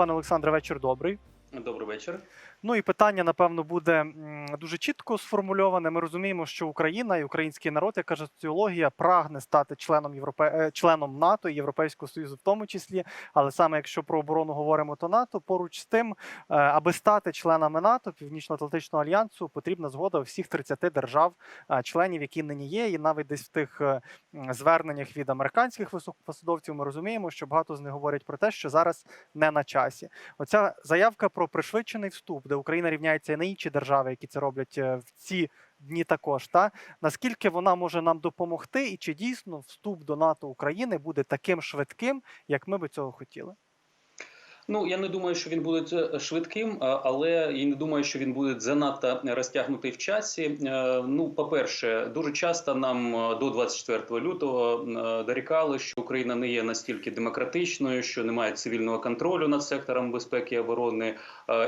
пане Олександре, вечір добрий. Добрий вечір. Ну і питання, напевно, буде дуже чітко сформульоване. Ми розуміємо, що Україна і український народ, як каже соціологія, прагне стати членом Європе... е, членом НАТО і Європейського Союзу, в тому числі. Але саме якщо про оборону говоримо, то НАТО поруч з тим, е, аби стати членами НАТО, Північно-Атлантичного альянсу, потрібна згода всіх 30 держав, е, які нині є, і навіть десь в тих зверненнях від американських високопосадовців ми розуміємо, що багато з них говорять про те, що зараз не на часі. Оця заявка про пришвидшений вступ, де Україна рівняється і на інші держави, які це роблять е, в ці дні також. Та наскільки вона може нам допомогти, і чи дійсно вступ до НАТО України буде таким швидким, як ми би цього хотіли? Ну я не думаю, що він буде е, швидким, але і не думаю, що він буде занадто розтягнутий в часі. Е, Ну, по-перше, дуже часто нам е, до 24 лютого дорікали, що Україна не є настільки демократичною, що немає цивільного контролю над сектором безпеки і оборони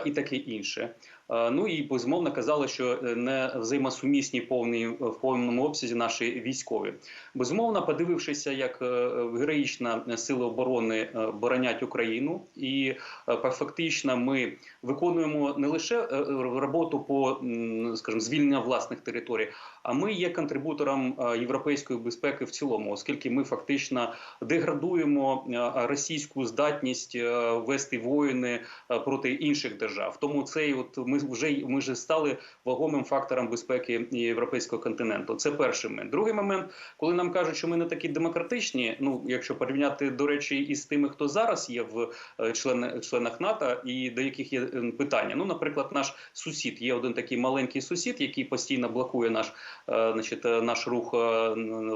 і таке інше. Ну і безумовно казали, що не взаємосумісні повні в повному обсязі наші військові. Безумовно, подивившися, як героїчно сили оборони боронять Україну, і е, па- фактично ми виконуємо не лише е, е, роботу по скажімо, звільненню власних територій, а ми є контрибутором е, європейської безпеки в цілому, оскільки ми фактично деградуємо е, російську здатність е, вести воїни е, проти інших держав. Тому цей от ми вже ми вже стали вагомим фактором безпеки європейського континенту. Це перший момент. Другий момент, коли нам кажуть, що ми не такі демократичні. Ну якщо порівняти до речі, із тими, хто зараз є в е, члени, членах НАТО, і до яких є е, питання. Ну, наприклад, наш сусід є один такий маленький сусід, який постійно блокує наш, е, значить, е, наш рух е,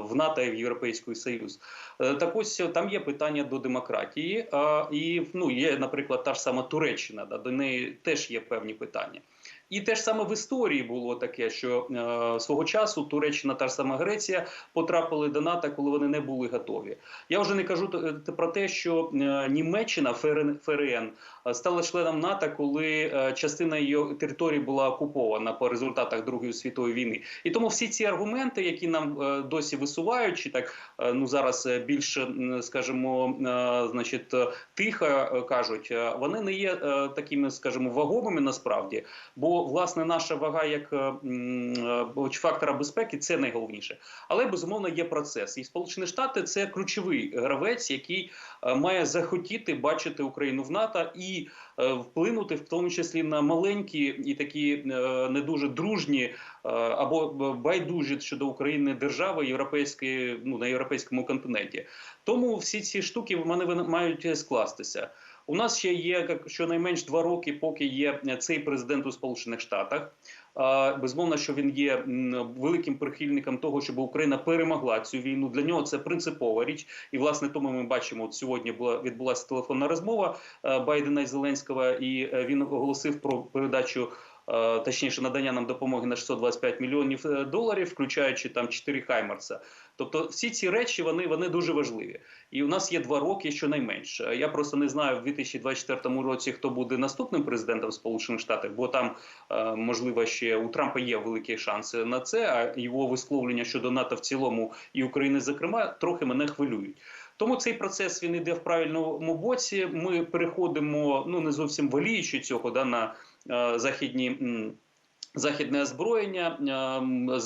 в НАТО і в Європейський Союз. Так ось там є питання до демократії, і ну є, наприклад, та ж сама Туреччина, да, до неї теж є певні питання. І те ж саме в історії було таке, що е, свого часу Туреччина та ж сама Греція потрапили до НАТО, коли вони не були готові. Я вже не кажу т- про те, що е, Німеччина ФРН, ФРН е, стала членом НАТО, коли е, частина її території була окупована по результатах Другої світової війни. І тому всі ці аргументи, які нам е, досі висувають, чи так е, ну зараз е, більш, м, скажімо, е, значить, е, тихо е, кажуть, е, вони не є е, такими, скажімо, вагомими насправді. Бо власне наша вага як е, е, фактора безпеки це найголовніше. Але безумовно є процес. І Сполучені Штати це ключовий гравець, який е, має захотіти бачити Україну в НАТО і вплинути в тому числі на маленькі і такі не дуже дружні або байдужі щодо України держави європейської, ну на європейському континенті. Тому всі ці штуки в мене мають скластися. У нас ще є як щонайменш два роки, поки є цей президент у Сполучених Штатах. Безмовно, що він є великим прихильником того, щоб Україна перемогла цю війну. Для нього це принципова річ. І власне тому ми бачимо, от сьогодні була відбулася телефонна розмова Байдена і Зеленського, і е, він оголосив про передачу. Е, Точніше, надання нам допомоги на 625 мільйонів е, доларів, включаючи там 4 хаймерса. Тобто, всі ці речі вони, вони дуже важливі. І у нас є два роки щонайменше. Я просто не знаю в 2024 році, хто буде наступним президентом Сполучених Штатів, бо там е, можливо ще у Трампа є великі шанси на це. А його висловлення щодо НАТО в цілому і України, зокрема, трохи мене хвилюють. Тому цей процес він іде в правильному боці. Ми переходимо ну не зовсім воліючи цього да на західні. Західне озброєння ем, з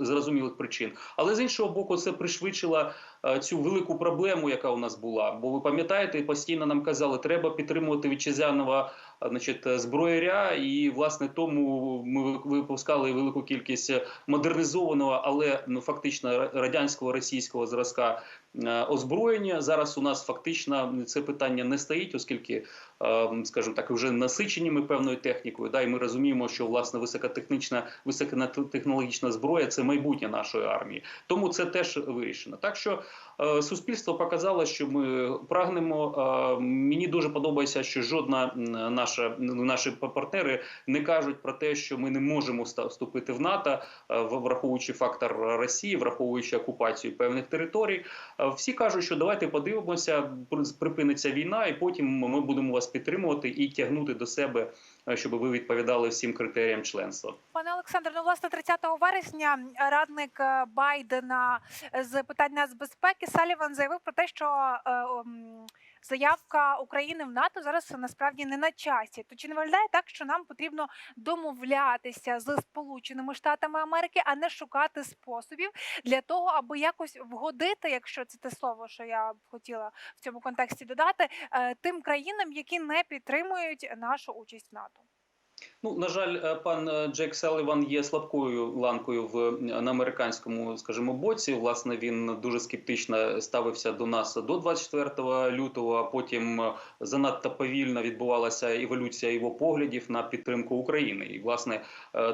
зрозумілих, причин, але з іншого боку, це пришвидшило е, цю велику проблему, яка у нас була. Бо ви пам'ятаєте, постійно нам казали, треба підтримувати вітчизняного е, значить, е, зброяря, і власне тому ми випускали велику кількість модернізованого, але ну фактично радянського російського зразка е, озброєння. Зараз у нас фактично це питання не стоїть, оскільки, е, скажімо так, вже насичені ми певною технікою. Да, і ми розуміємо, що власне високотехнічна, високотехнологічна зброя це майбутнє нашої армії. Тому це теж вирішено. Так що е, суспільство показало, що ми прагнемо. Е, мені дуже подобається, що жодна наша наші партнери не кажуть про те, що ми не можемо вступити в НАТО, е, враховуючи фактор Росії, враховуючи окупацію певних територій. Е, Всі кажуть, що давайте подивимося, при- припиниться війна, і потім ми будемо вас підтримувати і тягнути до себе, е, щоб ви відповідали всім критеріям членства. Пане Олександре, ну власне 30 вересня радник е, Байдена з питань нацбезпеки Саліван заявив про те, що е, м, заявка України в НАТО зараз насправді не на часі. То чи не виглядає так, що нам потрібно домовлятися з Сполученими Штатами Америки, а не шукати способів для того, аби якось вгодити, якщо це те слово, що я б хотіла в цьому контексті додати, е, тим країнам, які не підтримують нашу участь в НАТО? Ну на жаль, е, пан е, Джек Селіван є слабкою ланкою в е, на американському, скажімо, боці. Власне, він дуже скептично ставився до нас до 24 лютого. А потім занадто повільно відбувалася еволюція його поглядів на підтримку України. І власне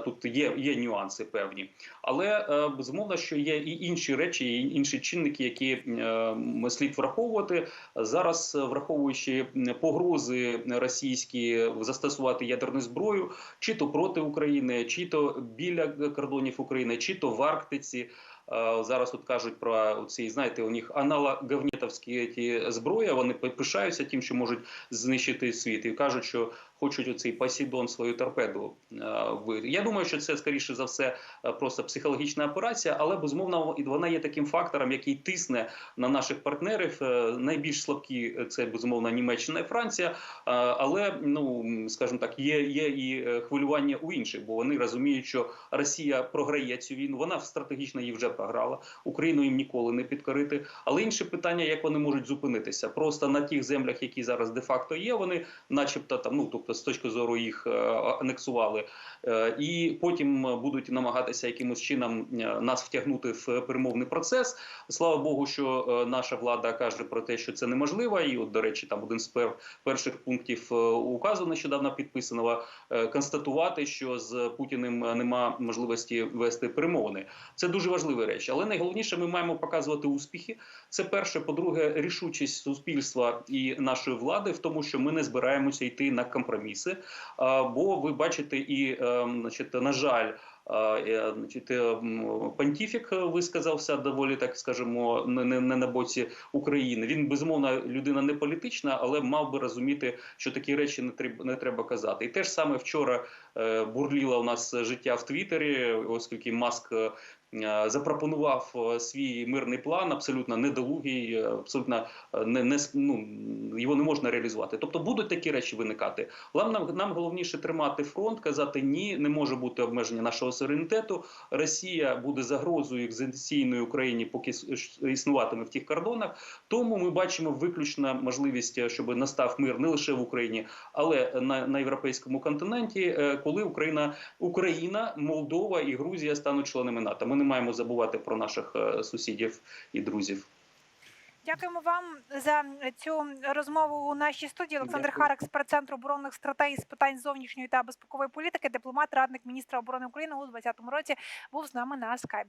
тут є, є нюанси певні, але безумовно, що є і інші речі, і інші чинники, які е, слід враховувати зараз, враховуючи погрози російські застосувати ядерну зброю, чи то проти України, чи то біля кордонів України, чи то в Арктиці. Е, Зараз тут кажуть про ці, знаєте, у них аналоговнітовські ті зброї. Вони пишаються тим, що можуть знищити світ, і кажуть, що хочуть оцей Посейдон свою торпеду е, ви. Я думаю, що це скоріше за все е, просто психологічна операція, але безумовно вона є таким фактором, який тисне на наших партнерів. Е, Найбільш слабкі це безумовно Німеччина і Франція. Але ну скажімо так, є, є і хвилювання у інших, бо вони розуміють, що Росія програє цю війну. Вона стратегічно її вже програла. Україну їм ніколи не підкорити. Але інше питання, як вони можуть зупинитися, просто на тих землях, які зараз де-факто є, вони, начебто, там ну тобто з точки зору їх е, анексували, Е, і потім будуть намагатися якимось чином е, нас втягнути в перемовний процес. Слава Богу, що е, наша влада каже про те, що це неможливо. І, от, до речі, там один з пер- перших пунктів е, указу нещодавно підписаного е, констатувати, що з Путіним е, нема можливості вести перемовини. Це дуже важлива річ. Але найголовніше, ми маємо показувати успіхи. Це перше. По-друге, рішучість суспільства і нашої влади в тому, що ми не збираємося йти на компроміси. Бо ви бачите, і е, значить, на жаль. е, Значить, е, понтіфік висказався доволі, так скажемо, не, не, на боці України. Він безумовно людина не політична, але мав би розуміти, що такі речі не треба не треба казати. І те ж саме вчора е, бурліло у нас життя в Твіттері, оскільки Маск е, е, запропонував е, свій мирний план, абсолютно недолугий, е, абсолютно е, не, не ну, його не можна реалізувати. Тобто будуть такі речі виникати. Але нам, нам головніше тримати фронт, казати ні, не може бути обмеження нашого суверенітету. Росія буде загрозою екзистенційної Україні, поки існуватиме в тих кордонах. Тому ми бачимо виключно можливість, щоб настав мир не лише в Україні, але на, на європейському континенті, е, коли Україна, Україна, Молдова і Грузія стануть членами НАТО. Ми не маємо забувати про наших е, сусідів і друзів. Дякуємо вам за цю розмову у нашій студії. Олександр Дякую. Харак з центру оборонних стратегій з питань зовнішньої та безпекової політики, дипломат, радник міністра оборони України у 2020 році був з нами на скайп.